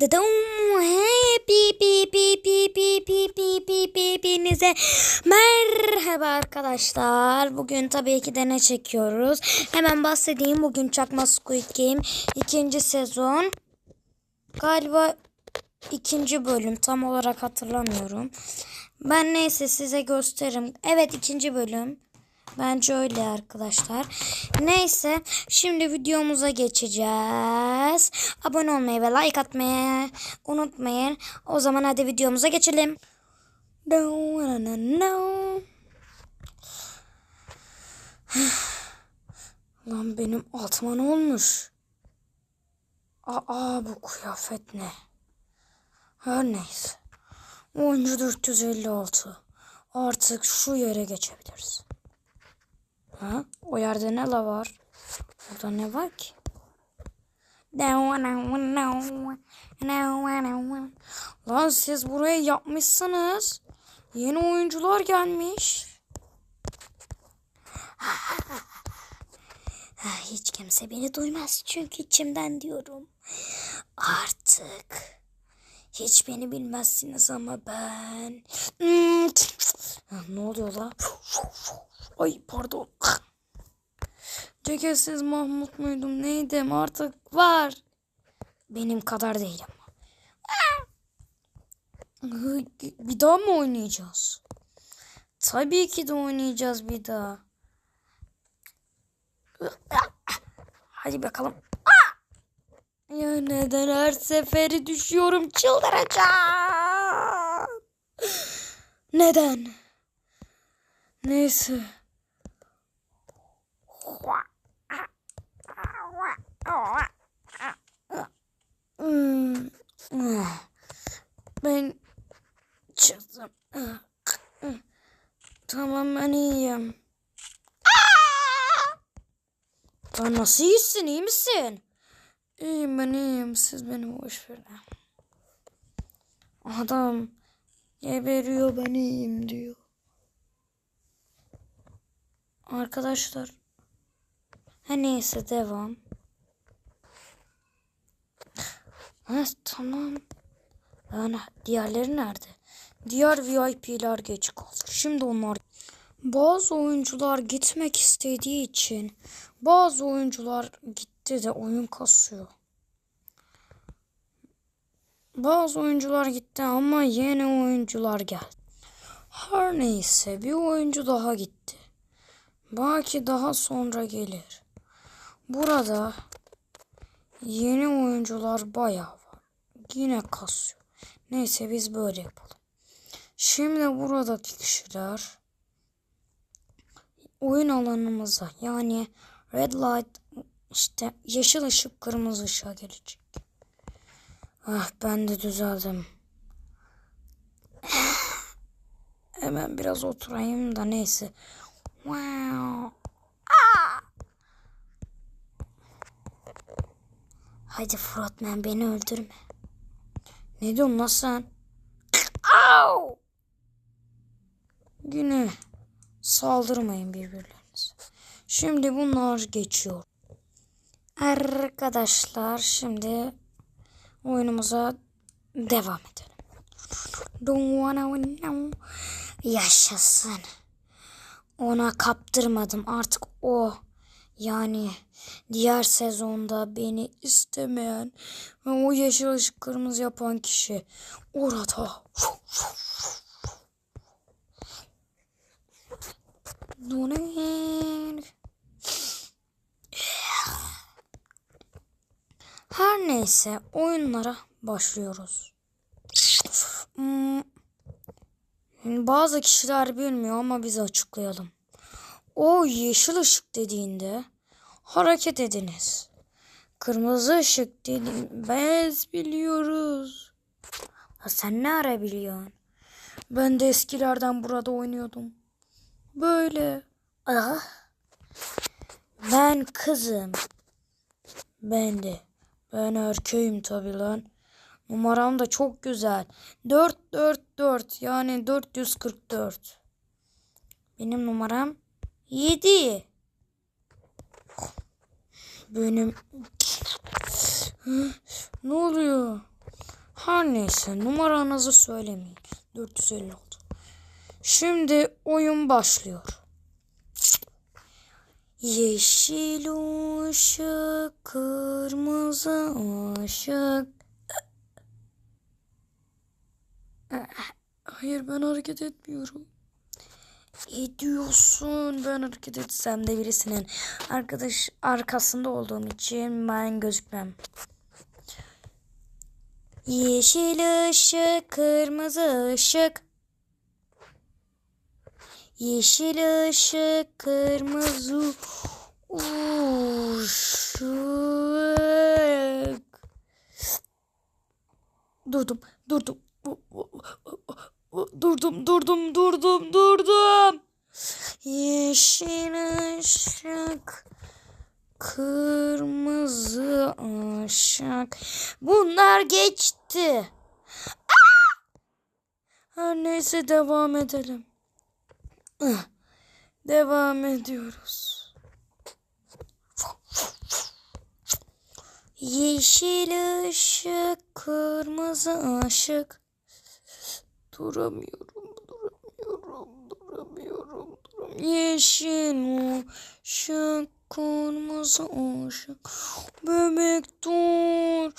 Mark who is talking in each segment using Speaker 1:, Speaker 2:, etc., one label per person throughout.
Speaker 1: Dadam hepinize merhaba arkadaşlar. Bugün tabii ki de ne çekiyoruz? Hemen bahsedeyim. Bugün Çakma Squid Game ikinci sezon. Galiba ikinci bölüm tam olarak hatırlamıyorum. Ben neyse size gösteririm. Evet ikinci bölüm. Bence öyle arkadaşlar. Neyse şimdi videomuza geçeceğiz. Abone olmayı ve like atmayı unutmayın. O zaman hadi videomuza geçelim. Lan benim altıma ne olmuş? Aa bu kıyafet ne? Her neyse. Oyuncu 456. Artık şu yere geçebiliriz. Ha? O yerde ne la var? Burada ne var ki? Lan siz burayı yapmışsınız. Yeni oyuncular gelmiş. Hiç kimse beni duymaz çünkü içimden diyorum. Artık hiç beni bilmezsiniz ama ben... Hmm, Ne oluyor la? Ay pardon. Cekessiz Mahmut muydum neydim artık var. Benim kadar değilim. Bir daha mı oynayacağız? Tabii ki de oynayacağız bir daha. Hadi bakalım. Ya neden her seferi düşüyorum çıldıracağım. Neden? Neyse. Ben çıktım. Tamam ben iyiyim. Lan nasıl iyisin iyi misin? İyiyim ben iyiyim siz beni boş verin. Adam geberiyor ben iyiyim diyor. Arkadaşlar. Ha neyse devam. Ha tamam. Yani diğerleri nerede? Diğer VIP'ler geç kaldı. Şimdi onlar bazı oyuncular gitmek istediği için bazı oyuncular gitti de oyun kasıyor. Bazı oyuncular gitti ama yeni oyuncular geldi. Her neyse bir oyuncu daha gitti. Belki daha sonra gelir. Burada yeni oyuncular bayağı var. Yine kasıyor. Neyse biz böyle yapalım. Şimdi buradaki kişiler oyun alanımıza yani red light işte yeşil ışık kırmızı ışığa gelecek. Ah ben de düzeldim. Hemen biraz oturayım da neyse. Wow. Aa! Hadi Frontman beni öldürme. Ne diyorsun lan sen? Au! Yine saldırmayın birbirlerinize. Şimdi bunlar geçiyor. Arkadaşlar şimdi oyunumuza devam edelim. Yaşasın. Ona kaptırmadım artık o. Yani diğer sezonda beni istemeyen ve o yeşil ışık kırmızı yapan kişi orada. Her neyse oyunlara başlıyoruz. Hmm, bazı kişiler bilmiyor ama biz açıklayalım. O yeşil ışık dediğinde hareket ediniz. Kırmızı ışık dediğin biz biliyoruz. Ha sen ne ara biliyorsun? Ben de eskilerden burada oynuyordum. Böyle. Ah. Ben kızım. Ben de. Ben erkeğim tabi lan. Numaram da çok güzel. 444 yani 444. Benim numaram 7. Benim ne oluyor? Her neyse numaranızı söylemeyin. 450 oldu. Şimdi oyun başlıyor. Yeşil ışık, kırmızı ışık. Hayır ben hareket etmiyorum. Ediyorsun. Ben hareket etsem de birisinin arkadaş arkasında olduğum için ben gözükmem. Yeşil ışık, kırmızı ışık. Yeşil ışık, kırmızı ışık. Durdum, durdum. Durdum, durdum, durdum, durdum. Yeşil ışık, kırmızı ışık. Bunlar geçti. Her neyse devam edelim. Devam ediyoruz. Yeşil ışık, kırmızı ışık. Duramıyorum, duramıyorum, duramıyorum, duramıyorum. Yeşil ışık, kırmızı ışık. Bebek dur.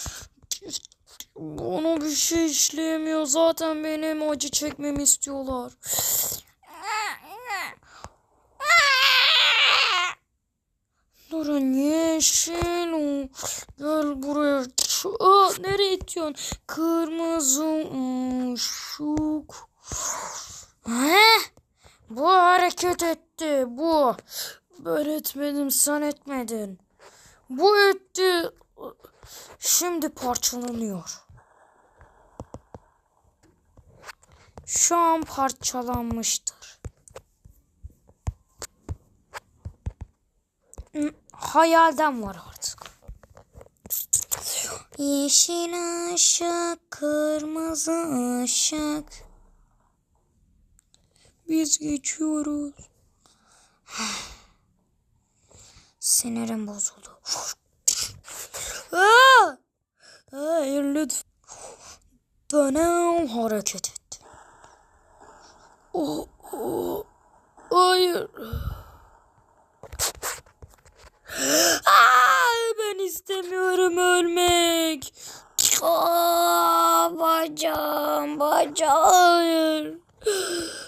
Speaker 1: Bana bir şey işleyemiyor. Zaten benim acı çekmemi istiyorlar. Durun yeşil. Gel buraya. Aa, nereye itiyorsun? Kırmızı ışık. He? Bu hareket etti. Bu. Ben etmedim sen etmedin. Bu etti. Şimdi parçalanıyor. Şu an parçalanmıştır. Hayalden var artık. Yeşil ışık, kırmızı ışık. Biz geçiyoruz. Sinirim bozuldu. Aa! Hayır lütfen. Dönem hareket etti. Oh, oh. Hayır. Aa, ben istemiyorum ölmek. Aa, bacağım. Hayır.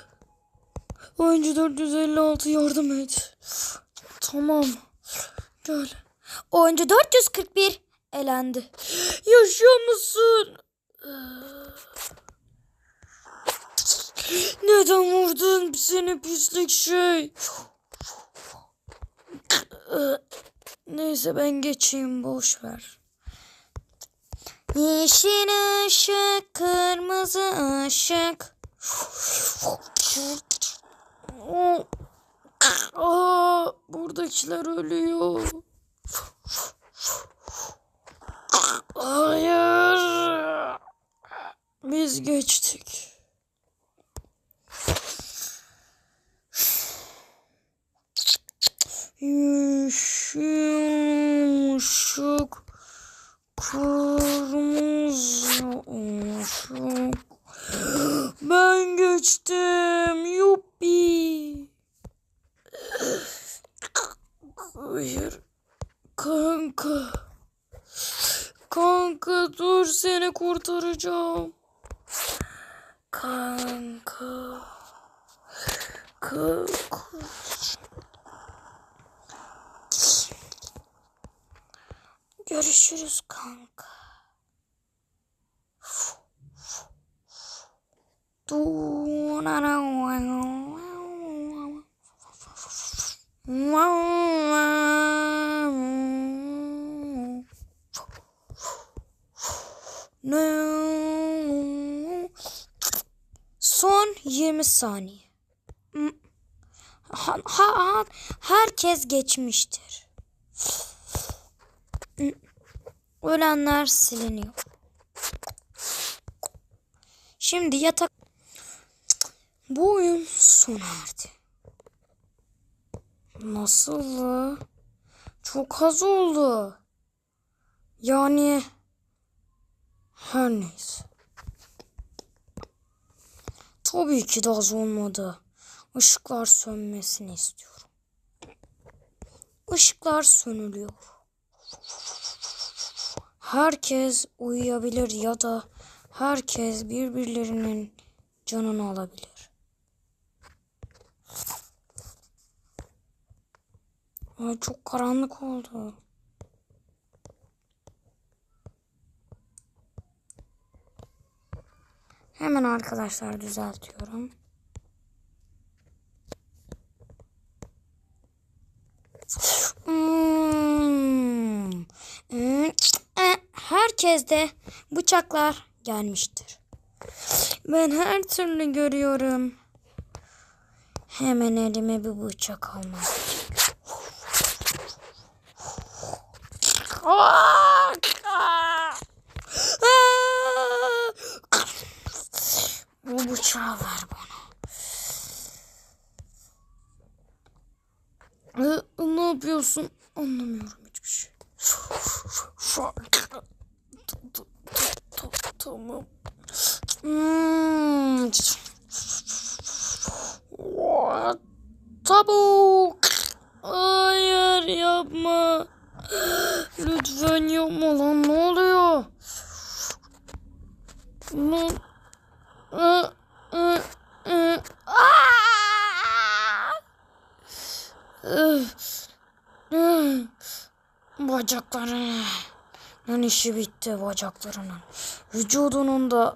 Speaker 1: Oyuncu 456 yardım et. Tamam. Gel. Oyuncu 441 elendi. Yaşıyor musun? Neden vurdun seni pislik şey? Neyse ben geçeyim boş ver. Yeşil ışık, kırmızı ışık. Aa, buradakiler ölüyor. Hayır. Biz geçtik. Yeşil ışık, kırmızı ışık. Ben geçtim. Yuppi. Hayır. Kanka. Kanka dur seni kurtaracağım. Kanka. Kanka. Görüşürüz kanka. Son 20 saniye. Ha, ha, herkes geçmiştir. Ölenler siliniyor. Şimdi yatak... Bu oyun sona erdi. Nasıl? Çok az oldu. Yani... Her neyse. Tabii ki de az olmadı. Işıklar sönmesini istiyorum. Işıklar sönülüyor. Herkes uyuyabilir ya da herkes birbirlerinin canını alabilir. Ay çok karanlık oldu. Hemen arkadaşlar düzeltiyorum. Hmm. Hmm. Eh, Herkeste bıçaklar gelmiştir. Ben her türlü görüyorum. Hemen elime bir bıçak! Aa! Bu bıçağı ver bana. Ne yapıyorsun? Anlamıyorum hiçbir şey. Tamam. Hmm. Tabuk. Hayır yapma. Lütfen yapma lan ne oluyor? Lan. Aa, aa, aa. Bacakları. Lan işi bitti bacaklarının. Vücudunun da.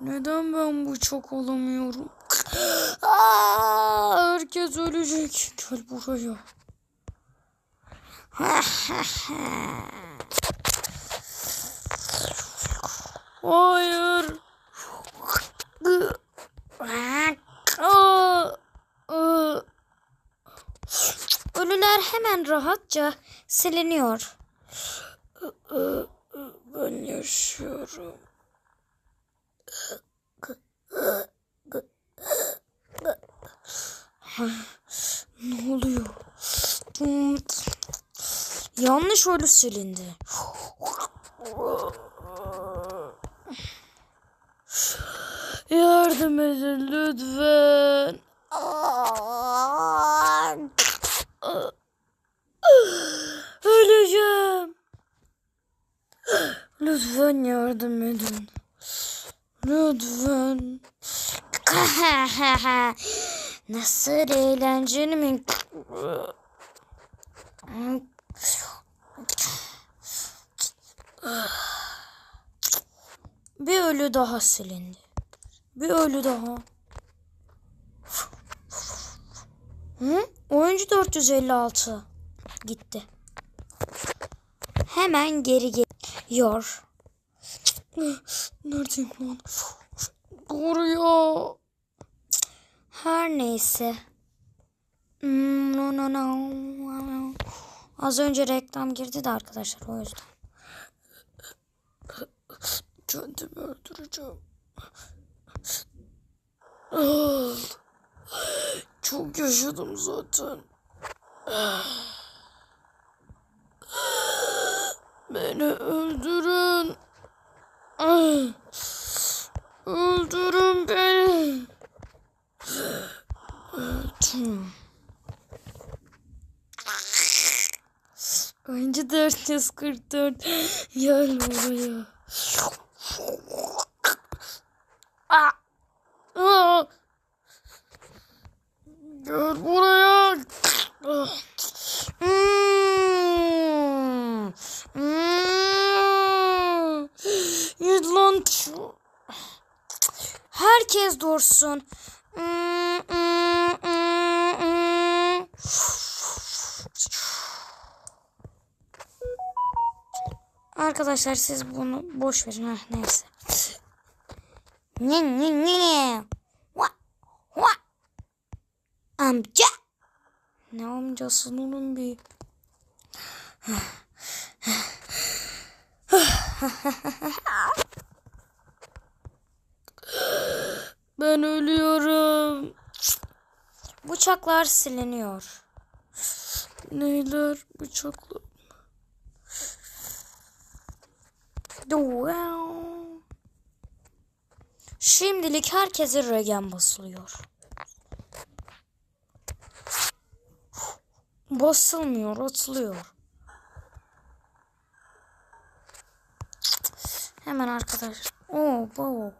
Speaker 1: Neden ben bu çok alamıyorum? Aa, herkes ölecek. Gel buraya. Hayır. Ölüler hemen rahatça siliniyor. Ben yaşıyorum. Ne oluyor? Yanlış ölü silindi. Yardım edin lütfen. Öleceğim. Lütfen yardım edin. Lütfen. Nasıl eğlenceli mi? Bir ölü daha silindi. Bir ölü daha. Hı? Oyuncu 456 gitti. Hemen geri geliyor. Neredeyim lan? Doğru ya. Her neyse. Hmm, no, no, no. Az önce reklam girdi de arkadaşlar o yüzden. Kendimi öldüreceğim. Çok yaşadım zaten. Beni öldürün. Öldürün beni. Önce 444 gel buraya. Aa! Aa! Gel buraya. Ah. Hmm. Hmm. Herkes dursun. Arkadaşlar siz bunu boş verin. Heh, neyse. Ne ne ne. Vah. Amca. Ne amcası onun bir. Ben ölüyorum. Bıçaklar siliniyor. Neyler bıçaklar? Wow. Şimdilik herkese regen basılıyor. Basılmıyor, atılıyor. Hemen arkadaş. Oo, bu.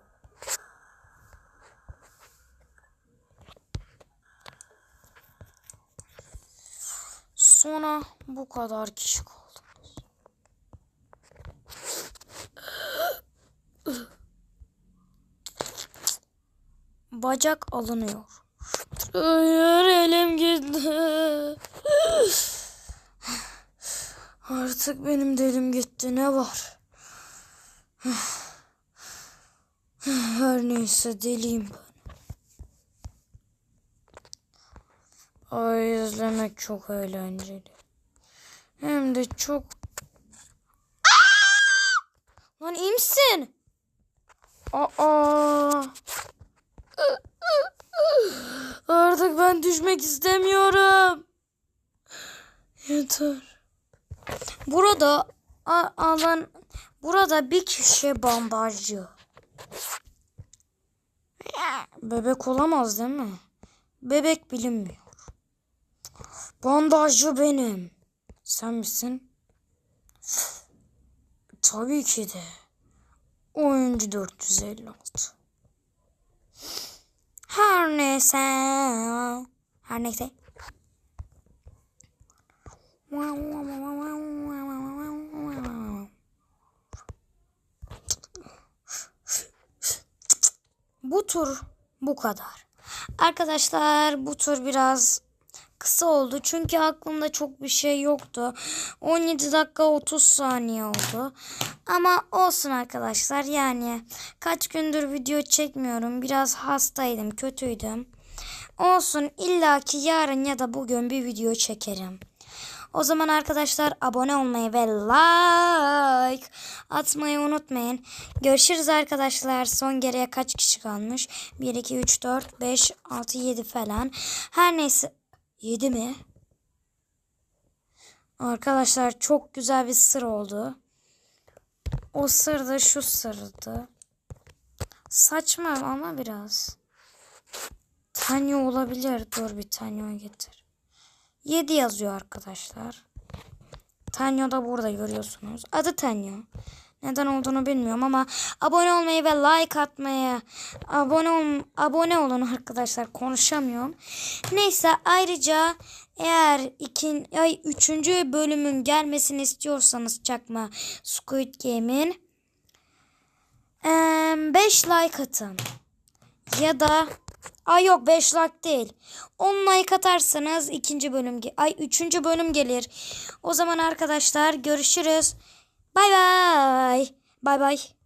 Speaker 1: Sonra bu kadar kişi kaldı. Bacak alınıyor. Hayır elim gitti. Artık benim de elim gitti. Ne var? Her neyse deliyim ben. Ay izlemek çok eğlenceli. Hem de çok... Aa! Lan iyi misin? Aa! Artık ben düşmek istemiyorum. Yeter. Burada alan burada bir kişi bandajcı. Bebek olamaz değil mi? Bebek bilinmiyor. Bandajcı benim. Sen misin? Tabii ki de. Oyuncu 456. Her neyse. Her neyse. Bu tur bu kadar. Arkadaşlar bu tur biraz kısa oldu. Çünkü aklımda çok bir şey yoktu. 17 dakika 30 saniye oldu. Ama olsun arkadaşlar. Yani kaç gündür video çekmiyorum. Biraz hastaydım, kötüydüm. Olsun illaki yarın ya da bugün bir video çekerim. O zaman arkadaşlar abone olmayı ve like atmayı unutmayın. Görüşürüz arkadaşlar. Son geriye kaç kişi kalmış? 1, 2, 3, 4, 5, 6, 7 falan. Her neyse. 7 mi? Arkadaşlar çok güzel bir sır oldu. O sır da şu sırdı. Saçma ama biraz. Tanyo olabilir. Dur bir Tanyo getir. 7 yazıyor arkadaşlar. Tanyo da burada görüyorsunuz. Adı Tanyo. Neden olduğunu bilmiyorum ama abone olmayı ve like atmayı abone ol, abone olun arkadaşlar konuşamıyorum. Neyse ayrıca eğer ikin ay üçüncü bölümün gelmesini istiyorsanız çakma Squid Game'in 5 like atın. Ya da Ay yok 5 like değil. 10 like atarsanız ikinci bölüm ay üçüncü bölüm gelir. O zaman arkadaşlar görüşürüz. Bay bay. Bay bay.